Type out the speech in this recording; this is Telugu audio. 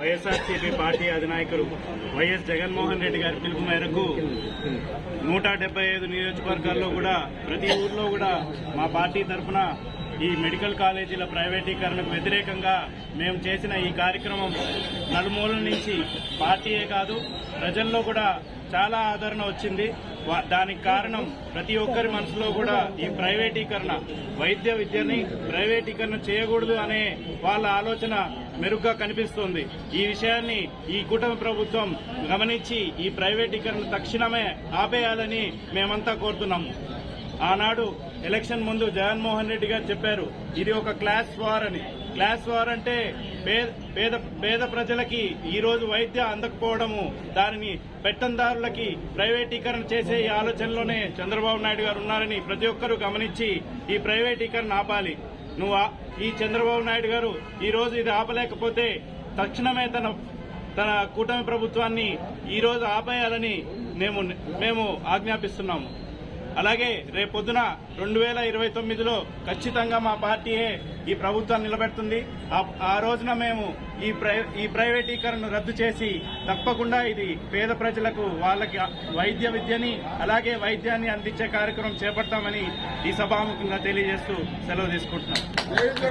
వైఎస్ఆర్సీపీ పార్టీ అధినాయకులు వైఎస్ జగన్మోహన్ రెడ్డి గారి పిలుపు మేరకు నూట డెబ్బై ఐదు నియోజకవర్గాల్లో కూడా ప్రతి ఊర్లో కూడా మా పార్టీ తరఫున ఈ మెడికల్ కాలేజీల ప్రైవేటీకరణకు వ్యతిరేకంగా మేము చేసిన ఈ కార్యక్రమం నలుమూల నుంచి పార్టీయే కాదు ప్రజల్లో కూడా చాలా ఆదరణ వచ్చింది. వా- దానికి కారణం ప్రతి ఒక్కరి మనసులో కూడా ఈ ప్రైవేటీకరణ వైద్య విద్యని ప్రైవేటీకరణ చేయకూడదు అనే వాళ్ళ ఆలోచన మెరుగ్గా కనిపిస్తోంది. ఈ విషయాన్ని ఈ కూటమి ప్రభుత్వం గమనించి ఈ ప్రైవేటీకరణ తక్షణమే ఆపేయాలని మేమంతా కోరుతున్నాము ఆనాడు ఎలక్షన్ ముందు జగన్మోహన్ రెడ్డి గారు చెప్పారు ఇది ఒక క్లాస్ వార్ అని. క్లాస్ వార్ అంటే పేద పేద ప్రజలకి ఈరోజు వైద్య అందకపోవడము. దానిని పెత్తందారులకి ప్రైవేటీకరణ చేసే ఈ ఆలోచనలోనే చంద్రబాబు నాయుడు గారు ఉన్నారని ప్రతి ఒక్కరూ గమనించి ఈ ప్రైవేటీకరణ ఆపాలి. నువ్వు ఈ చంద్రబాబు నాయుడు గారు ఈరోజు ఇది ఆపలేకపోతే తక్షణమే తన తన కూటమి ప్రభుత్వాన్ని ఈరోజు ఆపేయాలని మేము మేము ఆజ్ఞాపిస్తున్నాము. అలాగే రేపొద్దున రెండు వేల ఇరవై తొమ్మిదిలో ఖచ్చితంగా మా పార్టీయే ఈ ప్రభుత్వాన్ని నిలబెడుతుంది. ఆ- రోజున మేము ఈ ఈ ప్రైవేటీకరణను రద్దు చేసి తప్పకుండా ఇది పేద ప్రజలకు వాళ్ళకి వైద్య విద్యని అలాగే వైద్యాన్ని అందించే కార్యక్రమం చేపడతామని ఈ సభాముఖంగా తెలియజేస్తూ సెలవు తీసుకుంటున్నాం.